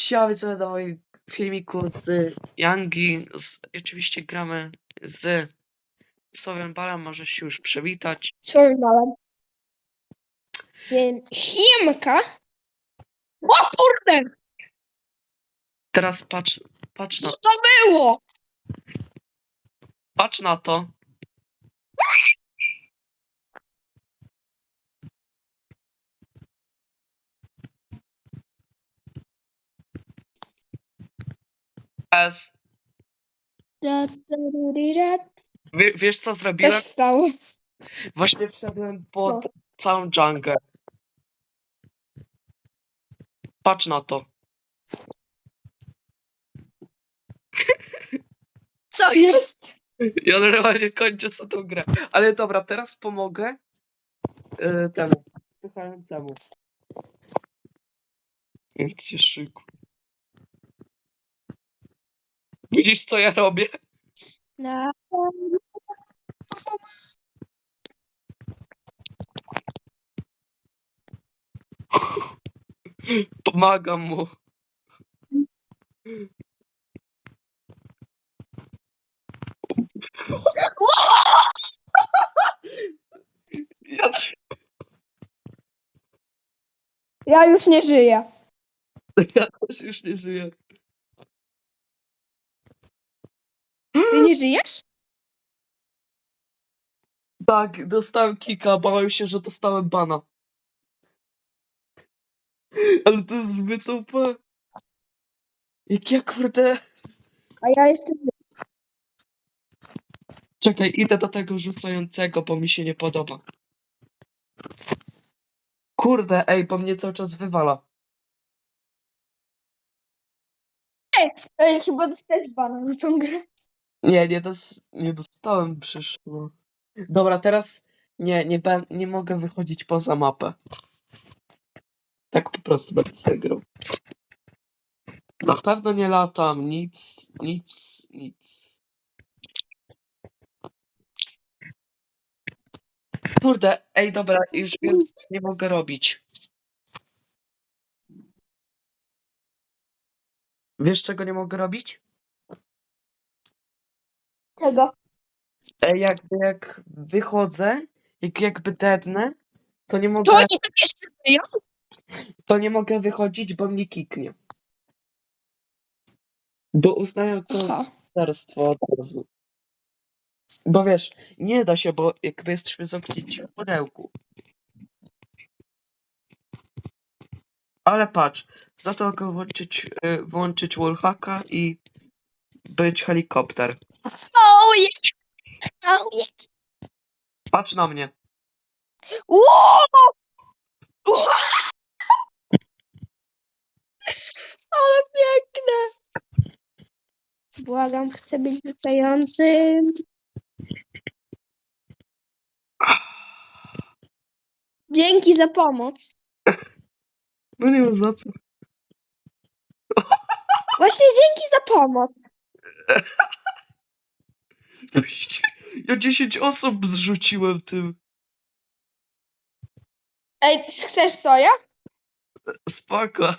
Siały co dawaj filmiku z Yangi. Z, oczywiście gramy z Sowian Balem, możesz się już przywitać. Znałem? Dzień... Siemka! O kurde! Teraz patrz, patrz na, Co to było? patrz na to. Wie, wiesz co zrobiłem? Właśnie wszedłem pod Co? całą dżungę. Patrz na to. Co jest? Ja normalnie kończę co tą grę. Ale dobra, teraz pomogę yy, temu. Słuchającemu. Więc się szykuj. Widzisz co ja robię? Na... Pomagam mu. Ja, Ja już nie żyję. ja też już nie żyję. Ty nie żyjesz? Tak, dostałem kika, bałem się, że dostałem bana. Ale to jest zbyt OP. Jak ja kurde... A ja jeszcze żyję. Czekaj, idę do tego rzucającego, bo mi się nie podoba. Kurde, ej, bo mnie cały czas wywala. Ej, chyba dostałeś bana na tą grę. Nie, nie, dos nie dostałem, przyszło. Dobra, teraz nie, nie, nie mogę wychodzić poza mapę. Tak po prostu będę sobie grał. Na pewno nie latam, nic, nic, nic. Kurde, ej, dobra, już nie mogę robić. Wiesz, czego nie mogę robić? Czego? Jakby jak wychodzę, jak jakby dednę, to nie mogę, To oni tam jeszcze żyją? to nie mogę wychodzić, bo mnie kiknie. Bo uznają to Aha. morderstwo od razu. Bo wiesz, nie da się, bo jakby jesteśmy zamknięci w pudełku. Ale patrz, za to mogę włączyć, y, włączyć wallhacka i być helikopter. Ojej! Ojej! Patrz na mnie. Ło! Ale piękne! Błagam, chcę być rzucającym. Dzięki za pomoc. No nie ma za co. Właśnie dzięki za pomoc. Ja 10 osób zrzuciłem tym. Ej, chcesz soja? Spoko.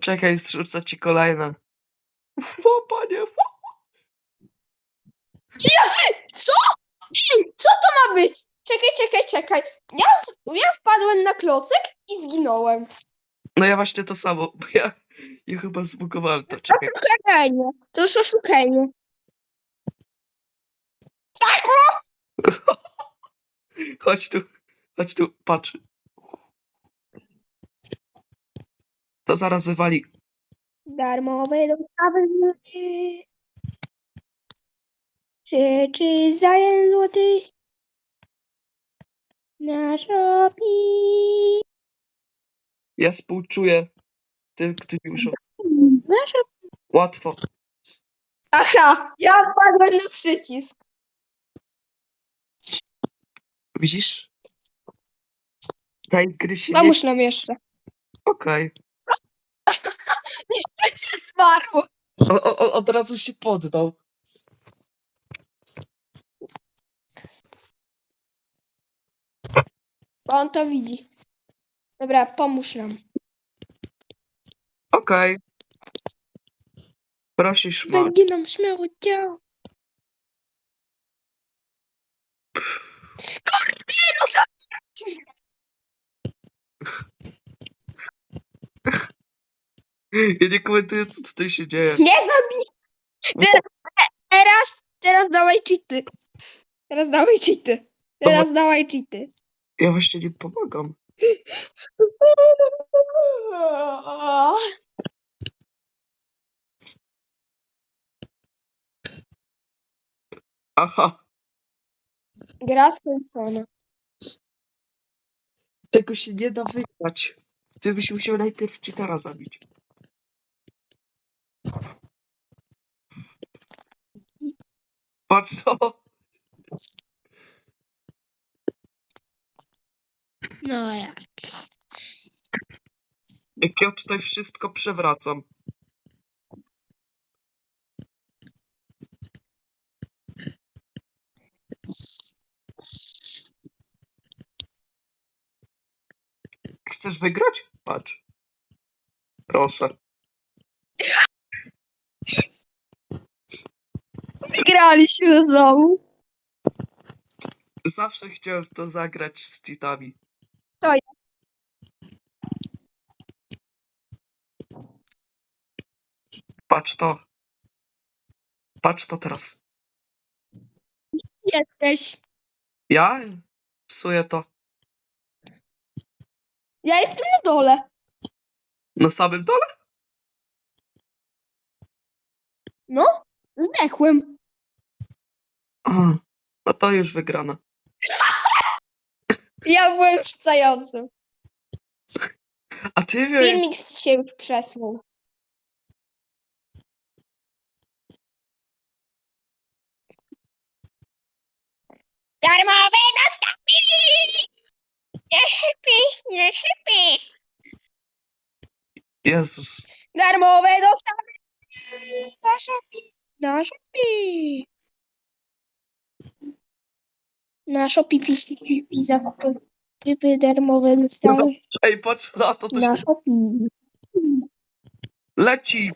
Czekaj, zrzucę ci kolejne. O, panie, Co? Ej, co to ma być? Czekaj, czekaj, czekaj. Ja, ja wpadłem na klocek i zginąłem. No ja właśnie to samo, bo ja, ja chyba zbugowałem to. Czekaj. Oszukanie. To już oszukanie. Chodź tu, chodź tu, patrz. To zaraz wywali. Darmowe dostawy złoty. Rzeczy za jeden złoty. Na Shopee. Ja współczuję tym, którzy muszą. Na Shopee. Łatwo. Aha, ja wpadłem na przycisk. Widzisz? Tej gry się nie... Pomóż nam jeszcze. Okej. Przecież zmarł. O, o, o, od razu się poddał. Bo on to widzi. Dobra, pomóż nam. Okej. Prosisz, ma. Będzie nam śmiało działo. Kurde, no to... Ja nie komentuję, co tutaj się dzieje. Nie zabij! Teraz, teraz, teraz dawaj cheaty. Teraz dawaj cheaty. Teraz dawaj cheaty. Ja właśnie nie pomagam. Aha, Gra skończona. tego się nie da wygrać. Ty byś musiał najpierw cheatera zabić. Patrz co? No jak? Jak ja tutaj wszystko przewracam. Chcesz wygrać? Patrz. Proszę. Wygraliśmy znowu. Zawsze chciałem w to zagrać z cheatami. To. Patrz to. Patrz to teraz. Jesteś. Ja psuję to. Ja jestem na dole. Na samym dole? No, zdechłem. A, no to już wygrana. Ja byłem wrzucającym. A ty wie, Filmik się już przesunął. Darmowe dostawili! Nie szybki, nie szybki. Jezus. Darmowe dostawy! Na Shopee! Na Shopee! Na pi, zakupy darmowe dostawy Ej, patrz na to, to na się Shopee. leci.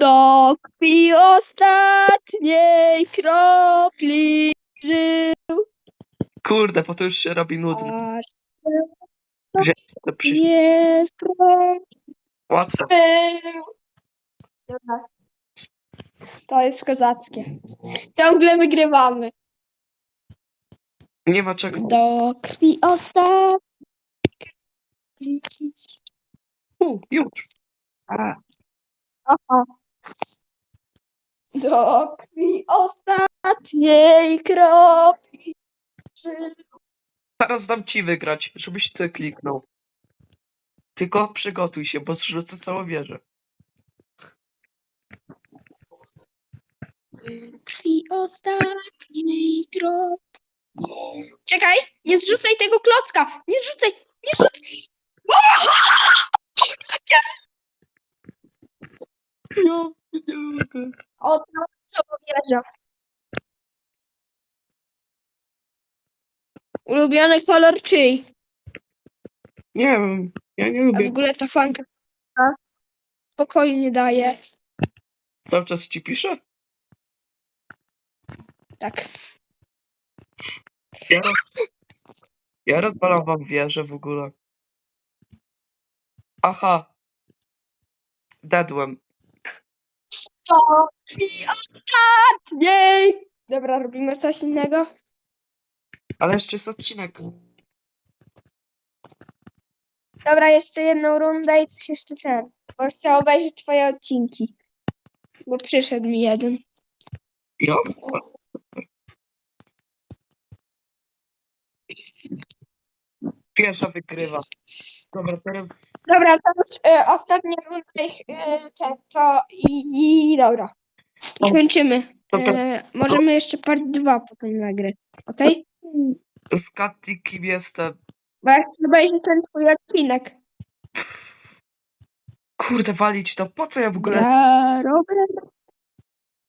Do krwi ostatniej kropli żył Kurde, bo to już się robi nudne. aż To przy... nie Łatwe. był. To jest kozackie. Ciągle wygrywamy. Nie ma czego. Do krwi ostatniej U, już. Aha. Do krwi ostatniej kropli żył Teraz dam ci wygrać, żebyś ty kliknął. Tylko przygotuj się, bo zrzucę całą wieżę. Krwi ostatniej kropli. Czekaj, nie zrzucaj tego klocka! Nie rzucaj! Nie rzucaj! Ja nie mogę. O, to wieża. Ulubiony kolor czyj? Nie wiem, ja nie A w lubię. ogóle ta fanka spokoju nie daje. Cały czas ci piszę? Tak. Ja, roz... ja rozwalam wam wieżę w ogóle. Aha. Dedłem. To krwi ostatniej! Dobra, robimy coś innego? Ale jeszcze jest odcinek. Dobra, jeszcze jedną rundę i coś jeszcze ten. Bo chcę obejrzeć twoje odcinki. Bo przyszedł mi jeden. Ja? Pierwsza wygrywa. Dobra, teraz Dobra, to już e, ostatnia runda e, to i, i dobra. I kończymy. Dobra. E, możemy jeszcze part 2 potem nagrać. Okej? zgadnij kim jestem. Bo obejrzeć ten twój odcinek. Kurde, walić to. Po co ja w ogóle, Gra Robert.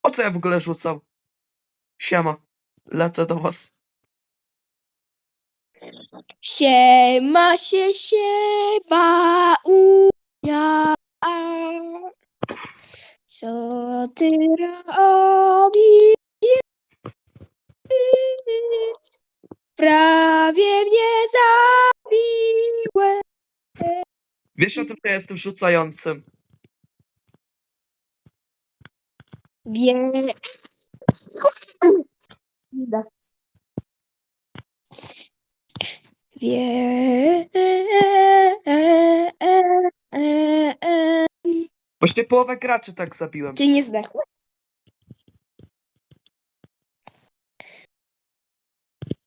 po co ja w ogóle rzucam? Siema. Lecę do was. Siema się siewa uja. Co ty robisz? Prawie mnie zabiłeś. Wiesz o tym, że jestem rzucającym. Wie... Wie... Właśnie połowę graczy tak zabiłem. Ty nie zdechłeś?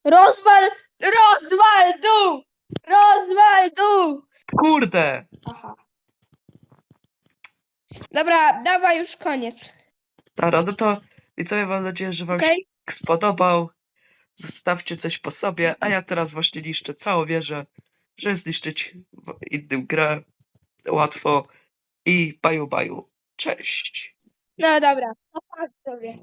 Rozwal! Rozwal dół! Rozwal dół! Kurde! Aha. Dobra, dawaj już koniec. Dobra, no to widzowie, mam nadzieję, że wam się spodobał. Zostawcie coś po sobie, a ja teraz właśnie niszczę całą wieżę, żeby zniszczyć innym grę. Łatwo. I baju baju. Cześć. No dobra. No, sobie.